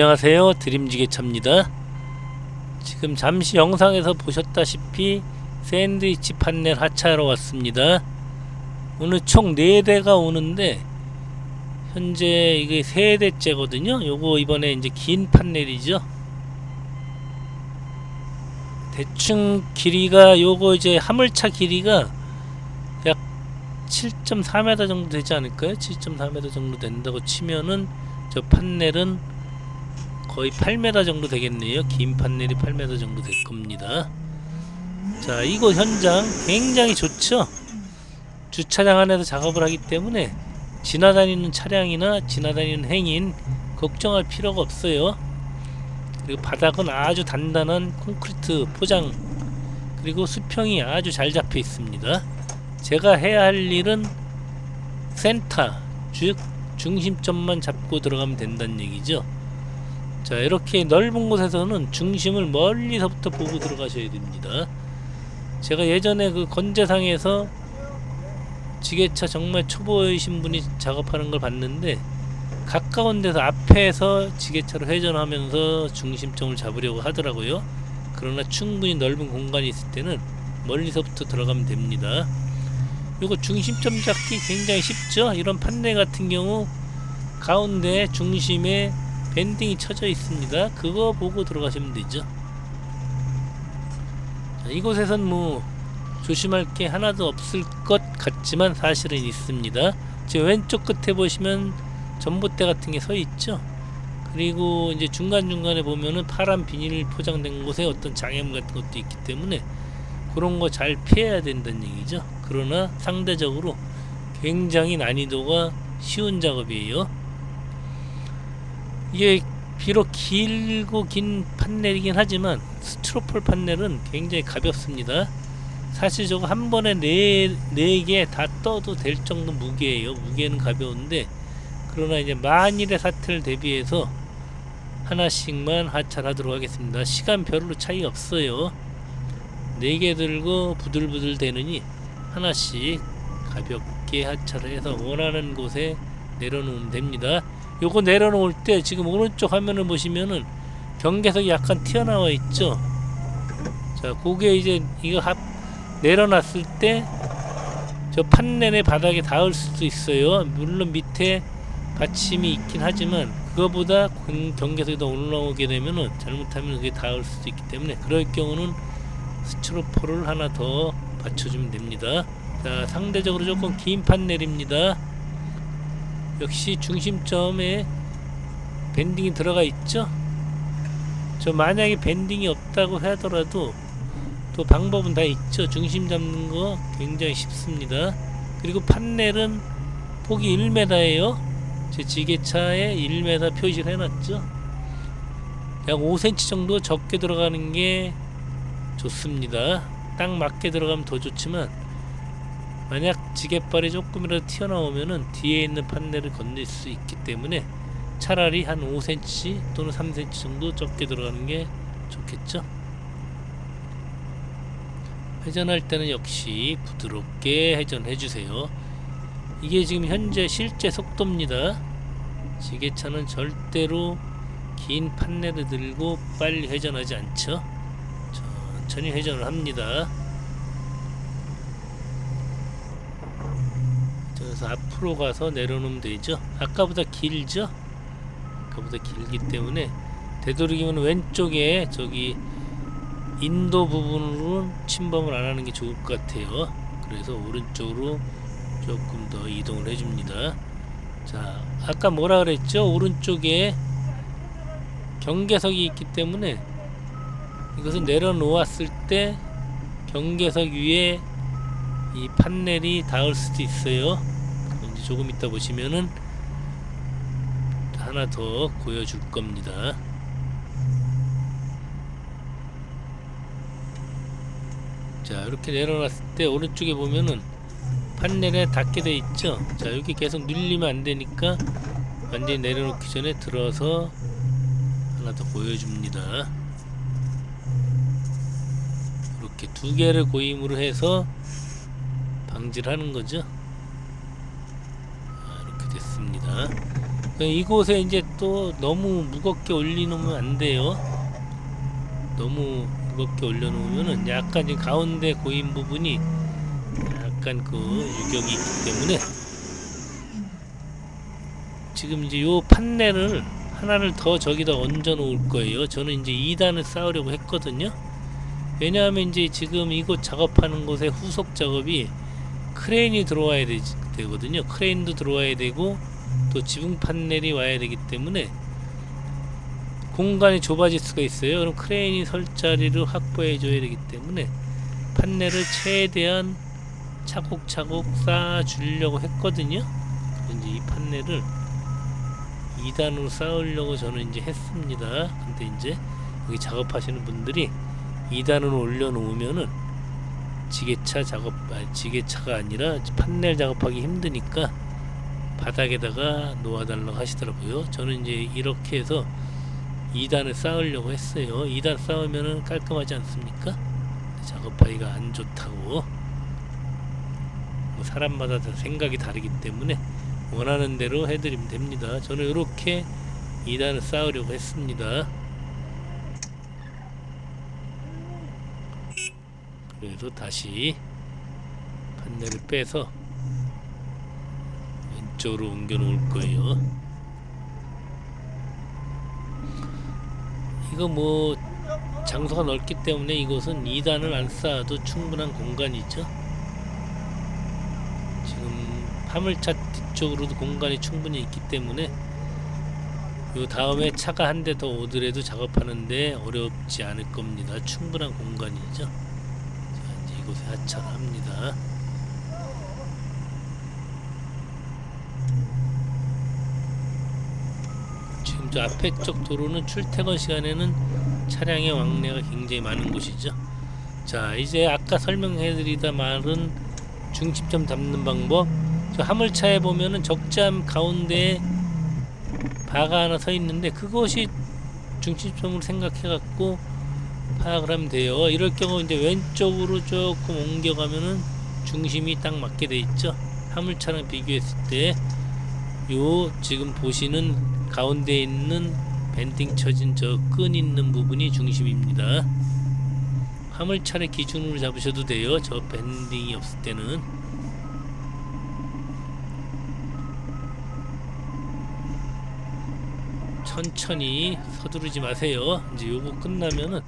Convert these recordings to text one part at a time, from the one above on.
안녕하세요. 드림지게차입니다. 지금 잠시 영상에서 보셨다시피 샌드위치 판넬 하차하러 왔습니다. 오늘 총 4대가 오는데 현재 이게 3대째거든요. 요거 이번에 이제 긴 판넬이죠. 대충 길이가 요거 이제 화물차 길이가 약 7.4m 정도 되지 않을까요? 7.4m 정도 된다고 치면은 저 판넬은 거의 8m 정도 되겠네요. 긴 판넬이 8m 정도 될 겁니다. 자, 이곳 현장 굉장히 좋죠? 주차장 안에서 작업을 하기 때문에 지나다니는 차량이나 지나다니는 행인 걱정할 필요가 없어요. 그리고 바닥은 아주 단단한 콘크리트 포장 그리고 수평이 아주 잘 잡혀 있습니다. 제가 해야 할 일은 센터 즉 중심점만 잡고 들어가면 된다는 얘기죠. 자 이렇게 넓은 곳에서는 중심을 멀리서부터 보고 들어가셔야 됩니다. 제가 예전에 그 건재상에서 지게차 정말 초보이신 분이 작업하는 걸 봤는데 가까운 데서 앞에서 지게차로 회전하면서 중심점을 잡으려고 하더라고요. 그러나 충분히 넓은 공간이 있을 때는 멀리서부터 들어가면 됩니다. 이거 중심점 잡기 굉장히 쉽죠. 이런 판넬 같은 경우 가운데 중심에 밴딩이 쳐져 있습니다. 그거 보고 들어가시면 되죠. 자, 이곳에선 뭐 조심할 게 하나도 없을 것 같지만 사실은 있습니다. 지금 왼쪽 끝에 보시면 전봇대 같은 게 서 있죠. 그리고 이제 중간중간에 보면은 파란 비닐 포장된 곳에 어떤 장애물 같은 것도 있기 때문에 그런 거 잘 피해야 된다는 얘기죠. 그러나 상대적으로 굉장히 난이도가 쉬운 작업이에요. 이게 비록 길고 긴 판넬이긴 하지만 스티로폴 판넬은 굉장히 가볍습니다. 사실 저거 한 번에 네, 네 개 다 떠도 될 정도 무게예요. 무게는 가벼운데 그러나 이제 만일의 사태를 대비해서 하나씩만 하차하도록 하겠습니다. 시간 별로 차이 없어요. 네 개 들고 부들부들 대느니 하나씩 가볍게 하차를 해서 원하는 곳에 내려놓으면 됩니다. 요거 내려놓을 때 지금 오른쪽 화면을 보시면은 경계석이 약간 튀어나와 있죠. 자, 그게 이제 이거 합 내려놨을 때 저 판넬의 바닥에 닿을 수도 있어요. 물론 밑에 받침이 있긴 하지만 그거보다 경- 경계석이 더 올라오게 되면은 잘못하면 그게 닿을 수도 있기 때문에 그럴 경우는 스티로폴을 하나 더 받쳐주면 됩니다. 자, 상대적으로 조금 긴 판넬입니다. 역시 중심점에 밴딩이 들어가 있죠. 저 만약에 밴딩이 없다고 하더라도 또 방법은 다 있죠. 중심 잡는 거 굉장히 쉽습니다. 그리고 판넬은 폭이 1m예요. 제 지게차에 1m 표시를 해놨죠. 약 5cm 정도 적게 들어가는 게 좋습니다. 딱 맞게 들어가면 더 좋지만 만약 지게발이 조금이라도 튀어나오면은 뒤에 있는 판넬을 건넬 수 있기 때문에 차라리 한 5cm 또는 3cm 정도 적게 들어가는 게 좋겠죠. 회전할 때는 역시 부드럽게 회전해 주세요. 이게 지금 현재 실제 속도입니다. 지게차는 절대로 긴 판넬을 들고 빨리 회전하지 않죠. 천천히 회전을 합니다. 그래서 앞으로 가서 내려놓으면 되죠. 아까보다 길죠? 아까보다 길기 때문에 되도록이면 왼쪽에 저기 인도 부분으로 침범을 안 하는 게 좋을 것 같아요. 그래서 오른쪽으로 조금 더 이동을 해줍니다. 자, 아까 뭐라 그랬죠? 오른쪽에 경계석이 있기 때문에 이것을 내려놓았을 때 경계석 위에 이 판넬이 닿을 수도 있어요. 이제 조금 이따 보시면은 하나 더 보여줄 겁니다. 자 이렇게 내려놨을 때 오른쪽에 보면은 판넬에 닿게 돼 있죠? 자 여기 계속 눌리면 안 되니까 완전히 내려놓기 전에 들어서 하나 더 보여줍니다. 이렇게 두 개를 고임으로 해서 방지를 하는 거죠 아, 이렇게 됐습니다 이곳에 이제 또 너무 무겁게 올리놓으면 안 돼요. 너무 무겁게 올려놓으면은 약간 이 가운데 고인 부분이 약간 그 유격이 있기 때문에 지금 이제 요 판넬을 하나를 더 저기다 얹어 놓을 거예요. 저는 이제 2단을 쌓으려고 했거든요. 왜냐하면 이제 지금 이곳 작업하는 곳에 후속 작업이 크레인이 들어와야 되, 되거든요. 크레인도 들어와야 되고 또 지붕 판넬이 와야 되기 때문에 공간이 좁아질 수가 있어요. 그럼 크레인이 설 자리를 확보해 줘야 되기 때문에 판넬을 최대한 차곡차곡 쌓아 주려고 했거든요. 이제 이 판넬을 2단으로 쌓으려고 저는 이제 했습니다. 근데 이제 여기 작업하시는 분들이 2단으로 올려놓으면은 지게차 작업, 아니 지게차가 아니라 판넬 작업하기 힘드니까 바닥에다가 놓아달라고 하시더라고요. 저는 이제 이렇게 해서 2단을 쌓으려고 했어요. 2단 쌓으면은 깔끔하지 않습니까? 작업하기가 안 좋다고. 뭐 사람마다 다 생각이 다르기 때문에 원하는 대로 해드리면 됩니다. 저는 이렇게 2단을 쌓으려고 했습니다. 그래서 다시 판넬을 빼서 왼쪽으로 옮겨 놓을 거예요. 이거 뭐 장소가 넓기 때문에 이곳은 2단을 안 쌓아도 충분한 공간이죠. 지금 화물차 뒤쪽으로도 공간이 충분히 있기 때문에 요 다음에 차가 한 대 더 오더라도 작업하는데 어렵지 않을 겁니다. 충분한 공간이죠. 자, 이제 이곳에 하차를 합니다. 저 앞에 쪽 도로는 출퇴근 시간에는 차량의 왕래가 굉장히 많은 곳이죠. 자, 이제 아까 설명해드리다 말은 중심점 잡는 방법. 저 화물차에 보면은 적잠 가운데에 바가 하나 서 있는데 그것이 중심점으로 생각해갖고 파악을 하면 돼요. 이럴 경우 이제 왼쪽으로 조금 옮겨가면은 중심이 딱 맞게 돼 있죠. 화물차랑 비교했을 때 요 지금 보시는 가운데 있는 밴딩 쳐진 저 끈 있는 부분이 중심입니다. 화물차를 기준으로 잡으셔도 돼요. 저 밴딩이 없을 때는. 천천히 서두르지 마세요. 이제 요거 끝나면은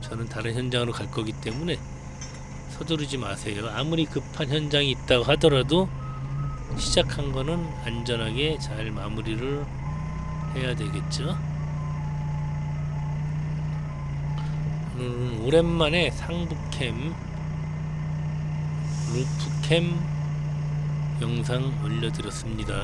저는 다른 현장으로 갈 거기 때문에 서두르지 마세요. 아무리 급한 현장이 있다고 하더라도 시작한 거는 안전하게 잘 마무리를 해야 되겠죠. 오늘은 오랜만에 상부캠 루프캠 영상 올려드렸습니다.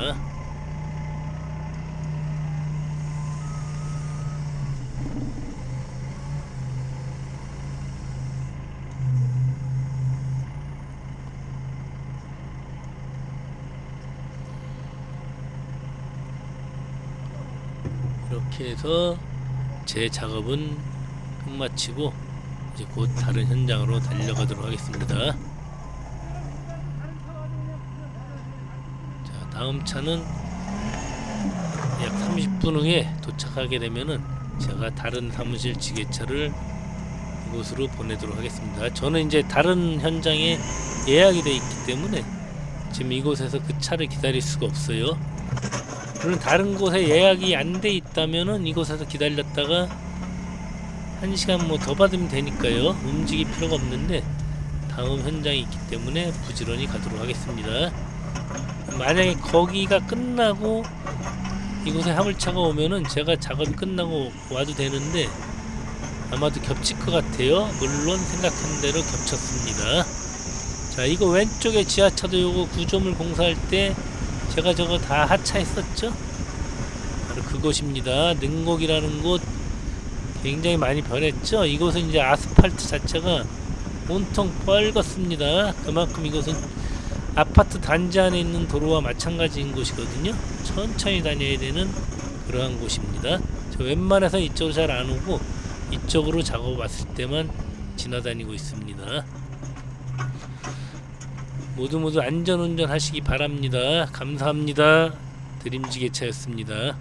이렇게 해서 제 작업은 끝마치고 이제 곧 다른 현장으로 달려가도록 하겠습니다. 자, 다음 차는 약 30분 후에 도착하게 되면은 제가 다른 사무실 지게차를 이곳으로 보내도록 하겠습니다. 저는 이제 다른 현장에 예약이 돼 있기 때문에 지금 이곳에서 그 차를 기다릴 수가 없어요. 물론 다른 곳에 예약이 안 돼 있다면은 이곳에서 기다렸다가 한 시간 뭐 더 받으면 되니까요. 움직일 필요가 없는데 다음 현장이 있기 때문에 부지런히 가도록 하겠습니다. 만약에 거기가 끝나고 이곳에 화물차가 오면은 제가 작업이 끝나고 와도 되는데 아마도 겹칠 것 같아요. 물론 생각한 대로 겹쳤습니다. 자, 이거 왼쪽에 지하차도 요거 구조물 공사할 때 제가 저거 다 하차했었죠? 바로 그곳입니다. 능곡이라는 곳 굉장히 많이 변했죠? 이곳은 이제 아스팔트 자체가 온통 뻘겋습니다. 그만큼 이곳은 아파트 단지 안에 있는 도로와 마찬가지인 곳이거든요. 천천히 다녀야 되는 그러한 곳입니다. 저 웬만해서 이쪽으로 잘 안 오고 이쪽으로 작업 왔을 때만 지나다니고 있습니다. 모두 모두 안전운전 하시기 바랍니다. 감사합니다. 드림지게차였습니다.